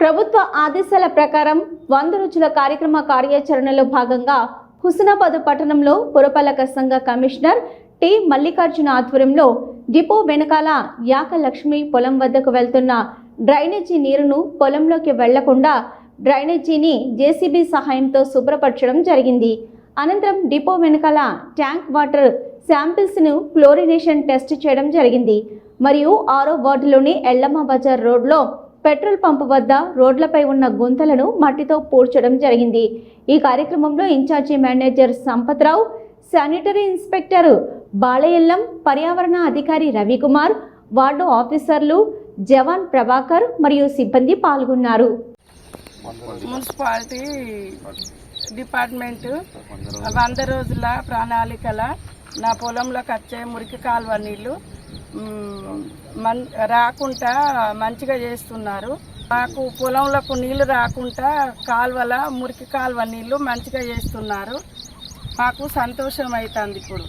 ప్రభుత్వ ఆదేశాల ప్రకారం వంద రోజుల కార్యక్రమ కార్యాచరణలో భాగంగా హుస్నాబాద్ పట్టణంలో పురపాలక సంఘ కమిషనర్ టి మల్లికార్జున ఆధ్వర్యంలో డిపో వెనకాల యాక లక్ష్మి పొలం వద్దకు వెళ్తున్న డ్రైనేజీ నీరును పొలంలోకి వెళ్ళకుండా డ్రైనేజీని జేసీబీ సహాయంతో శుభ్రపరచడం జరిగింది. అనంతరం డిపో వెనకాల ట్యాంక్ వాటర్ శాంపిల్స్ను క్లోరినేషన్ టెస్ట్ చేయడం జరిగింది. మరియు ఆరో వార్డులోని ఎల్లమ్మ బజార్ రోడ్లో పెట్రోల్ పంపు వద్ద రోడ్లపై ఉన్న గుంతలను మట్టితో పూడ్చడం జరిగింది. ఈ కార్యక్రమంలో incharge manager Sampathrao sanitary inspector బాలయల్లం పర్యావరణ అధికారి రవికుమార్ వార్డు ఆఫీసర్లు జవాన్ ప్రభాకర్ మరియు సిబ్బంది పాల్గొన్నారు. మున్సిపాలిటీ డిపార్ట్మెంట్ వంద రోజుల ప్రణాళికల నా పొలంలోకి వచ్చే మురికి కాలువ నీళ్ళు మన్ రాకుండా మంచిగా చేస్తున్నారు. మాకు పొలంలోకి నీళ్ళు రాకుండా కాలువల మురికి కాలువ నీళ్ళు మంచిగా చేస్తున్నారు. మాకు సంతోషం అవుతుంది ఇప్పుడు.